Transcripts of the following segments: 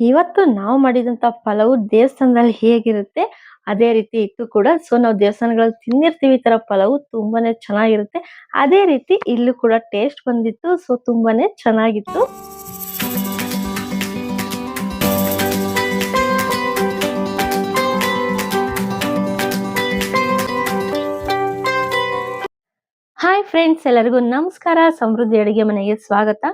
ಇವತ್ತು ನಾವು ಮಾಡಿದಂತ ಪಲಾವು ದೇವಸ್ಥಾನದಲ್ಲಿ ಹೇಗಿರುತ್ತೆ, ಅದೇ ರೀತಿ ಇತ್ತು ಕೂಡ. ಸೊ ನಾವು ದೇವಸ್ಥಾನಗಳಲ್ಲಿ ತಿಂದಿರ್ತೀವಿ ಈ ತರ ಪಲಾವು, ತುಂಬಾನೇ ಚೆನ್ನಾಗಿರುತ್ತೆ. ಅದೇ ರೀತಿ ಇಲ್ಲೂ ಕೂಡ ಟೇಸ್ಟ್ ಬಂದಿತ್ತು ಸೊ ತುಂಬಾನೇ ಚೆನ್ನಾಗಿತ್ತು. ಹಾಯ್ ಫ್ರೆಂಡ್ಸ್ ಎಲ್ಲರಿಗೂ ನಮಸ್ಕಾರ. ಸಮೃದ್ಧಿ ಅಡುಗೆ ಮನೆಗೆ ಸ್ವಾಗತ.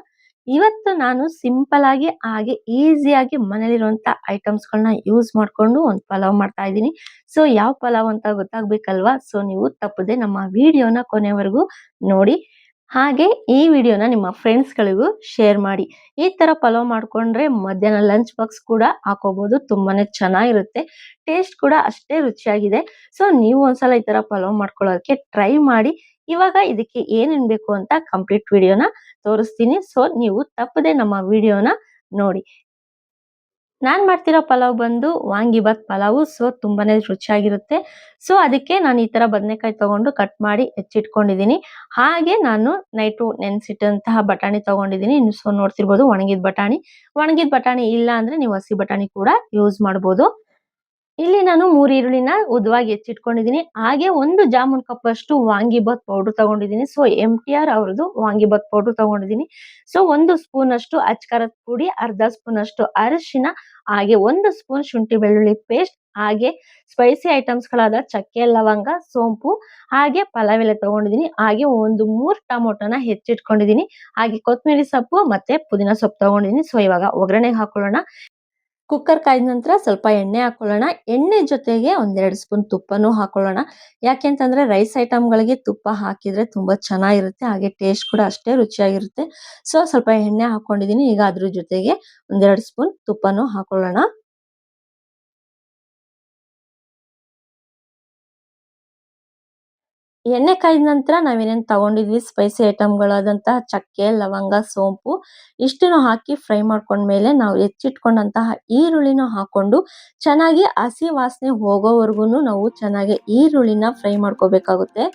ಇವತ್ತು ನಾನು ಸಿಂಪಲ್ ಆಗಿ, ಹಾಗೆ ಈಸಿಯಾಗಿ ಮನೇಲಿರುವಂತ ಐಟಮ್ಸ್ ಗಳನ್ನ ಯೂಸ್ ಮಾಡ್ಕೊಂಡು ಒಂದು ಪಲಾವ್ ಮಾಡ್ತಾ ಇದ್ದೀನಿ. ಸೊ, ಯಾವ ಪಲಾವ್ ಅಂತ ಗೊತ್ತಾಗ್ಬೇಕಲ್ವಾ? ಸೊ, ನೀವು ತಪ್ಪದೆ ನಮ್ಮ ವಿಡಿಯೋನ ಕೊನೆವರೆಗೂ ನೋಡಿ. ಹಾಗೆ ಈ ವಿಡಿಯೋನ ನಿಮ್ಮ ಫ್ರೆಂಡ್ಸ್ಗಳಿಗೂ ಶೇರ್ ಮಾಡಿ. ಈ ತರ ಪಲಾವ್ ಮಾಡ್ಕೊಂಡ್ರೆ ಮಧ್ಯಾಹ್ನ ಲಂಚ್ ಬಾಕ್ಸ್ ಕೂಡ ಹಾಕೋಬಹುದು ತುಂಬಾನೇ ಚೆನ್ನಾಗಿರುತ್ತೆ. ಟೇಸ್ಟ್ ಕೂಡ ಅಷ್ಟೇ ರುಚಿಯಾಗಿದೆ. ಸೊ ನೀವು ಒಂದ್ಸಲ ಈ ತರ ಪಲಾವ್ ಮಾಡ್ಕೊಳ್ಳೋದಕ್ಕೆ ಟ್ರೈ ಮಾಡಿ. ಇವಾಗ ಇದಕ್ಕೆ ಏನೇನು ಬೇಕು ಅಂತ ಕಂಪ್ಲೀಟ್ ವಿಡಿಯೋನ ತೋರಿಸ್ತೀನಿ. ಸೊ ನೀವು ತಪ್ಪದೆ ನಮ್ಮ ವಿಡಿಯೋನ ನೋಡಿ. ನಾನ್ ಮಾಡ್ತಿರೋ ಪಲಾವ್ ಬಂದು ವಾಂಗಿಬಾತ್ ಪಲಾವು ಸೊ ತುಂಬಾನೇ ರುಚಿಯಾಗಿರುತ್ತೆ. ಸೊ ಅದಕ್ಕೆ ನಾನು ಈ ತರ ಬದನೆಕಾಯಿ ತಗೊಂಡು ಕಟ್ ಮಾಡಿ ಹೆಚ್ಚಿಟ್ಕೊಂಡಿದ್ದೀನಿ ಹಾಗೆ ನಾನು ನೈಟು ನೆನ್ಸಿಟ್ಟಂತಹ ಬಟಾಣಿ ತಗೊಂಡಿದ್ದೀನಿ ಸೊ ನೋಡ್ತಿರ್ಬೋದು ಒಣಗಿದ ಬಟಾಣಿ. ಒಣಗಿದ ಬಟಾಣಿ ಇಲ್ಲ ಅಂದ್ರೆ ನೀವು ಹಸಿ ಬಟಾಣಿ ಕೂಡ ಯೂಸ್ ಮಾಡ್ಬೋದು. ಇಲ್ಲಿ ನಾನು ಮೂರು ಈರುಳ್ಳಿನ ಉದ್ದವಾಗಿ ಹೆಚ್ಚಿಟ್ಕೊಂಡಿದ್ದೀನಿ. ಹಾಗೆ ಒಂದು ಜಾಮೂನ್ ಕಪ್ ಅಷ್ಟು ವಾಂಗಿಬಾತ್ ಪೌಡರ್ ತಗೊಂಡಿದ್ದೀನಿ. ಸೊ ಎಂ ಟಿ ಆರ್ ಅವ್ರದ್ದು ವಾಂಗಿಬಾತ್ ಪೌಡರ್ ತಗೊಂಡಿದ್ದೀನಿ. ಸೊ ಒಂದು ಸ್ಪೂನ್ ಅಷ್ಟು ಅಚ್ಕಾರದ ಪುಡಿ, ಅರ್ಧ ಸ್ಪೂನ್ ಅಷ್ಟು ಅರಿಶಿನ, ಹಾಗೆ ಒಂದು ಸ್ಪೂನ್ ಶುಂಠಿ ಬೆಳ್ಳುಳ್ಳಿ ಪೇಸ್ಟ್, ಹಾಗೆ ಸ್ಪೈಸಿ ಐಟಮ್ಸ್ ಗಳಾದ ಚಕ್ಕೆ, ಲವಂಗ, ಸೋಂಪು, ಹಾಗೆ ಪಲಾವ್ ಎಲೆ ತಗೊಂಡಿದ್ದೀನಿ. ಹಾಗೆ ಒಂದು ಮೂರು ಟೊಮೊಟೊನ ಹೆಚ್ಚಿಟ್ಕೊಂಡಿದ್ದೀನಿ. ಹಾಗೆ ಕೊತ್ತಂಬರಿ ಸೊಪ್ಪು ಮತ್ತೆ ಪುದೀನ ಸೊಪ್ಪು ತಗೊಂಡಿದ್ದೀನಿ. ಸೊ ಇವಾಗ ಒಗ್ಗರಣೆಗೆ ಹಾಕೊಳ್ಳೋಣ. ಕುಕ್ಕರ್ ಕಾಯ್ದ ನಂತರ ಸ್ವಲ್ಪ ಎಣ್ಣೆ ಹಾಕೊಳ್ಳೋಣ. ಎಣ್ಣೆ ಜೊತೆಗೆ ಒಂದೆರಡು ಸ್ಪೂನ್ ತುಪ್ಪನೂ ಹಾಕೊಳ್ಳೋಣ. ಯಾಕೆ ಅಂತಂದ್ರೆ ರೈಸ್ ಐಟಮ್ಗಳಿಗೆ ತುಪ್ಪ ಹಾಕಿದ್ರೆ ತುಂಬಾ ಚೆನ್ನಾಗಿರುತ್ತೆ. ಹಾಗೆ ಟೇಸ್ಟ್ ಕೂಡ ಅಷ್ಟೇ ರುಚಿಯಾಗಿರುತ್ತೆ. ಸೊ, ಸ್ವಲ್ಪ ಎಣ್ಣೆ ಹಾಕೊಂಡಿದೀನಿ ಈಗ ಅದ್ರ ಜೊತೆಗೆ ಒಂದೆರಡು ಸ್ಪೂನ್ ತುಪ್ಪನೂ ಹಾಕೊಳ್ಳೋಣ. ಎಣ್ಣೆ ಕಾಯ್ದ ನಂತರ ನಾವೇನೇನ್ ತಗೊಂಡಿದ್ವಿ? ಸ್ಪೈಸಿ ಐಟಮ್ಗಳಾದಂತಹ ಚಕ್ಕೆ, ಲವಂಗ, ಸೋಂಪು ಇಷ್ಟನ್ನು ಹಾಕಿ ಫ್ರೈ ಮಾಡ್ಕೊಂಡ್ಮೇಲೆ ನಾವು ಹೆಚ್ಚಿಟ್ಕೊಂಡಂತಹ ಈರುಳ್ಳಿನ ಹಾಕೊಂಡು ಚೆನ್ನಾಗಿ ಹಸಿ ವಾಸನೆ ಹೋಗೋವರೆಗೂ ನಾವು ಚೆನ್ನಾಗಿ ಈರುಳ್ಳಿನ ಫ್ರೈ ಮಾಡ್ಕೋಬೇಕಾಗುತ್ತೆ.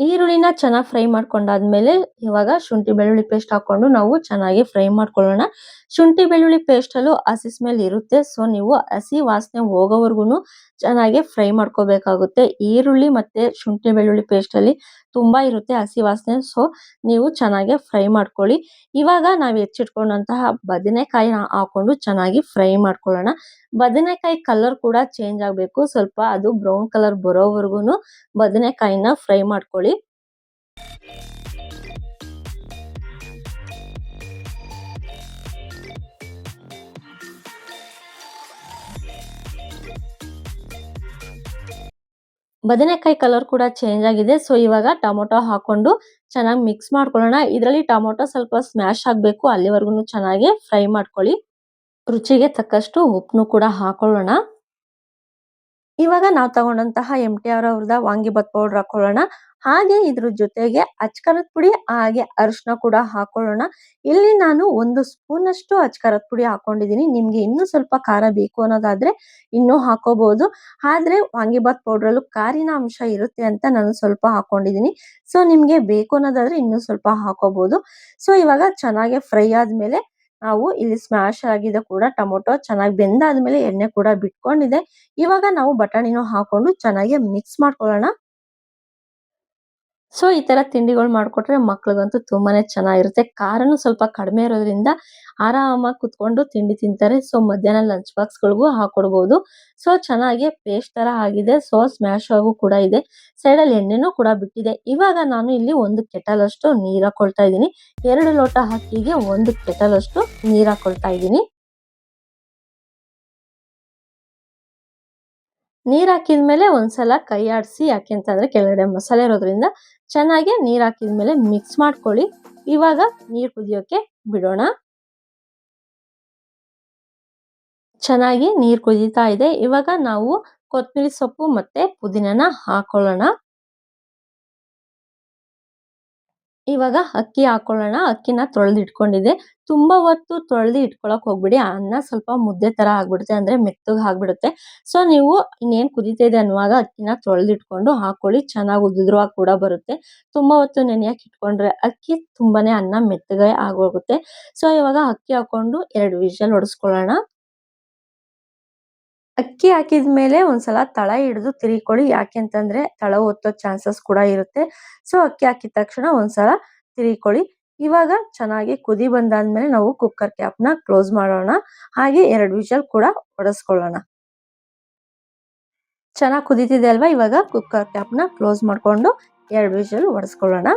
ಈರುಳ್ಳಿನ ಚೆನ್ನಾಗಿ ಫ್ರೈ ಮಾಡ್ಕೊಂಡಾದ್ಮೇಲೆ ಇವಾಗ ಶುಂಠಿ ಬೆಳ್ಳುಳ್ಳಿ ಪೇಸ್ಟ್ ಹಾಕೊಂಡು ನಾವು ಚೆನ್ನಾಗಿ ಫ್ರೈ ಮಾಡ್ಕೊಳ್ಳೋಣ. ಶುಂಠಿ ಬೆಳ್ಳುಳ್ಳಿ ಪೇಸ್ಟ್ ಅಲ್ಲೂ ಹಸಿ ಸ್ಮೆಲ್ ಇರುತ್ತೆ. ಸೊ, ನೀವು ಹಸಿ ವಾಸನೆ ಹೋಗೋವರೆಗೂ ಚೆನ್ನಾಗಿ ಫ್ರೈ ಮಾಡ್ಕೋಬೇಕಾಗುತ್ತೆ. ಈರುಳ್ಳಿ ಮತ್ತೆ ಶುಂಠಿ ಬೆಳ್ಳುಳ್ಳಿ ಪೇಸ್ಟ್ ಅಲ್ಲಿ ತುಂಬಾ ಇರುತ್ತೆ ಹಸಿ ವಾಸನೆ. ಸೊ ನೀವು ಚೆನ್ನಾಗಿ ಫ್ರೈ ಮಾಡ್ಕೊಳ್ಳಿ. ಇವಾಗ ನಾವು ಹೆಚ್ಚಿಟ್ಕೊಂಡಂತಹ ಬದನೆಕಾಯಿನ ಹಾಕೊಂಡು ಚೆನ್ನಾಗಿ ಫ್ರೈ ಮಾಡ್ಕೊಳ್ಳೋಣ. ಬದನೆಕಾಯಿ ಕಲರ್ ಕೂಡ ಚೇಂಜ್ ಆಗಬೇಕು. ಸ್ವಲ್ಪ ಅದು ಬ್ರೌನ್ ಕಲರ್ ಬರೋವರೆಗೂ ಬದನೆಕಾಯಿನ ಫ್ರೈ ಮಾಡ್ಕೊಳ್ಳಿ. ಬದನೆಕಾಯಿ ಕಲರ್ ಕೂಡ ಚೇಂಜ್ ಆಗಿದೆ. ಸೊ ಇವಾಗ ಟೊಮೊಟೊ ಹಾಕೊಂಡು ಚೆನ್ನಾಗಿ ಮಿಕ್ಸ್ ಮಾಡ್ಕೊಳ್ಳೋಣ. ಇದರಲ್ಲಿ ಟೊಮೊಟೊ ಸ್ವಲ್ಪ ಸ್ಮ್ಯಾಶ್ ಆಗಬೇಕು. ಅಲ್ಲಿವರೆಗೂ ಚೆನ್ನಾಗಿ ಫ್ರೈ ಮಾಡ್ಕೊಳ್ಳಿ. ರುಚಿಗೆ ತಕ್ಕಷ್ಟು ಉಪ್ಪನ್ನು ಕೂಡ ಹಾಕೊಳ್ಳೋಣ. ಇವಾಗ ನಾವು ತಗೊಂಡಂತಹ ಎಂ ಟಿ ಆರ್ ಅವ್ರದ ವಾಂಗಿಬಾತ್ ಪೌಡರ್ ಹಾಕೊಳ್ಳೋಣ. ಹಾಗೆ ಇದ್ರ ಜೊತೆಗೆ ಅಚ್ಕರದ ಪುಡಿ, ಹಾಗೆ ಅರಿಶಿನ ಕೂಡ ಹಾಕೊಳ್ಳೋಣ. ಇಲ್ಲಿ ನಾನು ಒಂದು ಸ್ಪೂನ್ ಅಷ್ಟು ಅಚ್ಕರದ ಪುಡಿ ಹಾಕೊಂಡಿದ್ದೀನಿ ನಿಮ್ಗೆ ಇನ್ನೂ ಸ್ವಲ್ಪ ಖಾರ ಬೇಕು ಅನ್ನೋದಾದ್ರೆ ಇನ್ನೂ ಹಾಕೋಬಹುದು ಆದ್ರೆ ವಾಂಗಿಬಾತ್ ಪೌಡ್ರಲ್ಲೂ ಕಾರಿನ ಅಂಶ ಇರುತ್ತೆ ಅಂತ ನಾನು ಸ್ವಲ್ಪ ಹಾಕೊಂಡಿದ್ದೀನಿ ಸೊ, ನಿಮ್ಗೆ ಬೇಕು ಅನ್ನೋದಾದ್ರೆ ಇನ್ನೂ ಸ್ವಲ್ಪ ಹಾಕೋಬಹುದು ಸೊ, ಇವಾಗ ಚೆನ್ನಾಗಿ ಫ್ರೈ ಆದ್ಮೇಲೆ ನಾವು ಇಲ್ಲಿ ಸ್ಮ್ಯಾಶ್ ಆಗಿದೆ ಕೂಡ ಟೊಮೊಟೊ ಚೆನ್ನಾಗಿ ಬೆಂದಾದ್ಮೇಲೆ ಎಣ್ಣೆ ಕೂಡ ಬಿಟ್ಕೊಂಡಿದೆ. ಇವಾಗ ನಾವು ಬಟಾಣಿನೂ ಹಾಕೊಂಡು ಚೆನ್ನಾಗಿ ಮಿಕ್ಸ್ ಮಾಡ್ಕೊಳ್ಳೋಣ. ಸೊ ಈ ತರ ತಿಂಡಿಗಳು ಮಾಡ್ಕೊಟ್ರೆ ಮಕ್ಳಿಗಂತೂ ತುಂಬಾನೇ ಚೆನ್ನಾಗಿರುತ್ತೆ. ಖಾರನು ಸ್ವಲ್ಪ ಕಡಿಮೆ ಇರೋದ್ರಿಂದ ಆರಾಮಾಗಿ ಕುತ್ಕೊಂಡು ತಿಂಡಿ ತಿಂತಾರೆ. ಸೊ ಮಧ್ಯಾಹ್ನ ಲಂಚ್ ಬಾಕ್ಸ್ ಗಳಿಗೂ ಹಾಕೊಡ್ಬೋದು. ಸೊ ಚೆನ್ನಾಗಿ ಪೇಸ್ಟ್ ತರ ಆಗಿದೆ. ಸೊ ಸ್ಮ್ಯಾಶ್ ಆಗು ಕೂಡ ಇದೆ. ಸೈಡ್ ಅಲ್ಲಿ ಎಣ್ಣೆನೂ ಕೂಡ ಬಿಟ್ಟಿದೆ. ಇವಾಗ ನಾನು ಇಲ್ಲಿ ಒಂದು ಕೆಟಲ್ ಅಷ್ಟು ನೀರ್ ಹಾಕೊಳ್ತಾ ಇದ್ದೀನಿ. ಎರಡು ಲೋಟ ಅಕ್ಕಿಗೆ ಒಂದು ಕೆಟಲ್ ಅಷ್ಟು ನೀರ್ ಹಾಕೊಳ್ತಾ ಇದ್ದೀನಿ. ನೀರ್ ಹಾಕಿದ್ಮೇಲೆ ಒಂದ್ಸಲ ಕೈ ಆಡಿಸಿ ಯಾಕೆ ಅಂತಂದ್ರೆ ಕೆಳಗಡೆ ಮಸಾಲೆ ಇರೋದ್ರಿಂದ ಚೆನ್ನಾಗಿ ನೀರ್ ಹಾಕಿದ್ಮೇಲೆ ಮಿಕ್ಸ್ ಮಾಡ್ಕೊಳ್ಳಿ. ಇವಾಗ ನೀರ್ ಕುದಿಯೋಕೆ ಬಿಡೋಣ. ಚೆನ್ನಾಗಿ ನೀರ್ ಕುದೀತಾ ಇದೆ. ಇವಾಗ ನಾವು ಕೊತ್ತಂಬರಿ ಸೊಪ್ಪು ಮತ್ತೆ ಪುದೀನನ ಹಾಕೊಳ್ಳೋಣ. ಇವಾಗ ಅಕ್ಕಿ ಹಾಕೊಳ್ಳೋಣ. ಅಕ್ಕಿನ ತೊಳೆದು ಇಟ್ಕೊಂಡಿದ್ದೆ. ತುಂಬ ಹೊತ್ತು ತೊಳೆದು ಇಟ್ಕೊಳಕ್ ಹೋಗ್ಬಿಡಿ. ಅನ್ನ ಸ್ವಲ್ಪ ಮುದ್ದೆ ತರ ಆಗ್ಬಿಡುತ್ತೆ ಅಂದ್ರೆ ಮೆತ್ತಗೆ ಆಗ್ಬಿಡುತ್ತೆ. ಸೊ, ನೀವು ಇನ್ನೇನ್ ಕುದೀತಾ ಇದೆ ಅನ್ನುವಾಗ ಅಕ್ಕಿನ ತೊಳೆದು ಇಟ್ಕೊಂಡು ಹಾಕೊಳ್ಳಿ. ಚೆನ್ನಾಗಿ ಉದುದ್ರವಾಗಿ ಕೂಡ ಬರುತ್ತೆ. ತುಂಬಾ ಹೊತ್ತು ನೆನೆಯಕ್ ಇಟ್ಕೊಂಡ್ರೆ ಅಕ್ಕಿ ತುಂಬಾನೇ ಅನ್ನ ಮೆತ್ತಗೆ ಆಗೋಗುತ್ತೆ. ಸೊ, ಇವಾಗ ಅಕ್ಕಿ ಹಾಕೊಂಡು ಎರಡು ವಿಷಲ್ ಹೊಡೆಸ್ಕೊಳ್ಳೋಣ ಅಕ್ಕಿ ಹಾಕಿದ ಮೇಲೆ ಒಂದ್ಸಲ ತಳ ಹಿಡಿದು ತಿರುಗಿಕೊಳ್ಳಿ ಯಾಕೆ ಅಂತಂದ್ರೆ ತಳ ಒತ್ತೋ ಚಾನ್ಸಸ್ ಕೂಡ ಇರುತ್ತೆ. ಸೊ ಅಕ್ಕಿ ಹಾಕಿದ ತಕ್ಷಣ ಒಂದ್ಸಲ ತಿರುಗಿಕೊಳ್ಳಿ ಇವಾಗ ಚೆನ್ನಾಗಿ ಕುದಿ ಬಂದಾದ್ಮೇಲೆ ನಾವು ಕುಕ್ಕರ್ ಕ್ಯಾಪ್ನ ಕ್ಲೋಸ್ ಮಾಡೋಣ. ಹಾಗೆ ಎರಡು ವಿಷಲ್ ಕೂಡ ಹೊಡೆಸ್ಕೊಳ್ಳೋಣ ಚೆನ್ನಾಗಿ ಕುದೀತಿದೆ ಅಲ್ವಾ ಇವಾಗ? ಕುಕ್ಕರ್ ಕ್ಯಾಪ್ನ ಕ್ಲೋಸ್ ಮಾಡ್ಕೊಂಡು ಎರಡು ವಿಷಲ್ ಹೊಡೆಸ್ಕೊಳ್ಳೋಣ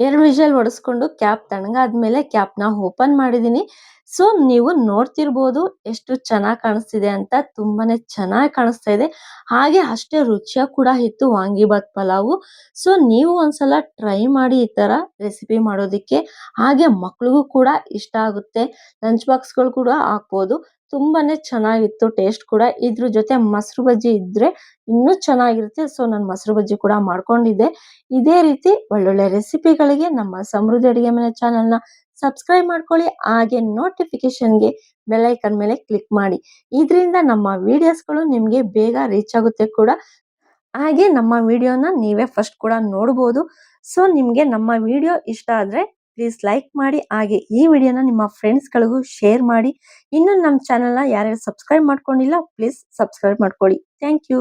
ಎರಡು ವಿಷಲ್ ಹೊಡೆಸ್ಕೊಂಡು ಕ್ಯಾಪ್ ತಣ್ಣಗಾದ್ಮೇಲೆ ಕ್ಯಾಪ್ನ ಓಪನ್ ಮಾಡಿದ್ದೀನಿ ಸೊ, ನೀವು ನೋಡ್ತಿರ್ಬೋದು ಎಷ್ಟು ಚೆನ್ನಾಗಿ ಕಾಣಿಸ್ತಿದೆ ಅಂತ. ತುಂಬಾನೇ ಚೆನ್ನಾಗಿ ಕಾಣಿಸ್ತಾ ಇದೆ. ಹಾಗೆ ಅಷ್ಟೇ ರುಚಿಯಾಗಿ ಕೂಡ ಇತ್ತು ವಾಂಗಿಬಾತ್ ಪಲಾವು. ಸೊ, ನೀವು ಒಂದ್ಸಲ ಟ್ರೈ ಮಾಡಿ ಈ ತರ ರೆಸಿಪಿ ಮಾಡೋದಿಕ್ಕೆ. ಹಾಗೆ ಮಕ್ಳಿಗೂ ಕೂಡ ಇಷ್ಟ ಆಗುತ್ತೆ. ಲಂಚ್ ಬಾಕ್ಸ್ಗಳು ಕೂಡ ಹಾಕ್ಬೋದು. ತುಂಬಾನೇ ಚೆನ್ನಾಗಿತ್ತು ಟೇಸ್ಟ್ ಕೂಡ. ಇದ್ರ ಜೊತೆ ಮೊಸರು ಬಜ್ಜಿ ಇದ್ರೆ ಇನ್ನೂ ಚೆನ್ನಾಗಿರುತ್ತೆ. ಸೊ ನಾನು ಮೊಸರು ಬಜ್ಜಿ ಕೂಡ ಮಾಡ್ಕೊಂಡಿದ್ದೆ. ಇದೇ ರೀತಿ ಒಳ್ಳೊಳ್ಳೆ ರೆಸಿಪಿಗಳಿಗೆ ನಮ್ಮ ಸಮೃದ್ಧಿ ಅಡಿಗೆ ಮನೆ ಚಾನಲ್ನ ಸಬ್ಸ್ಕ್ರೈಬ್ ಮಾಡ್ಕೊಳ್ಳಿ. ಹಾಗೆ ನೋಟಿಫಿಕೇಶನ್ಗೆ ಬೆಲ್ ಐಕನ್ ಮೇಲೆ ಕ್ಲಿಕ್ ಮಾಡಿ. ಇದರಿಂದ ನಮ್ಮ ವಿಡಿಯೋಸ್ಗಳು ನಿಮಗೆ ಬೇಗ ರೀಚ್ ಆಗುತ್ತೆ ಕೂಡ. ಹಾಗೆ ನಮ್ಮ ವಿಡಿಯೋನ ನೀವೇ ಫಸ್ಟ್ ಕೂಡ ನೋಡ್ಬೋದು. ಸೊ ನಿಮಗೆ ನಮ್ಮ ವಿಡಿಯೋ ಇಷ್ಟ ಆದ್ರೆ ಪ್ಲೀಸ್ ಲೈಕ್ ಮಾಡಿ, ಹಾಗೆ ಈ ವಿಡಿಯೋನ ನಿಮ್ಮ ಫ್ರೆಂಡ್ಸ್ಗಳಿಗೂ ಶೇರ್ ಮಾಡಿ. ಇನ್ನು ನಮ್ಮ ಚಾನಲ್ನ ಯಾರ್ಯಾರು ಸಬ್ಸ್ಕ್ರೈಬ್ ಮಾಡ್ಕೊಂಡಿಲ್ಲ ಪ್ಲೀಸ್ ಸಬ್ಸ್ಕ್ರೈಬ್ ಮಾಡ್ಕೊಳ್ಳಿ. Thank you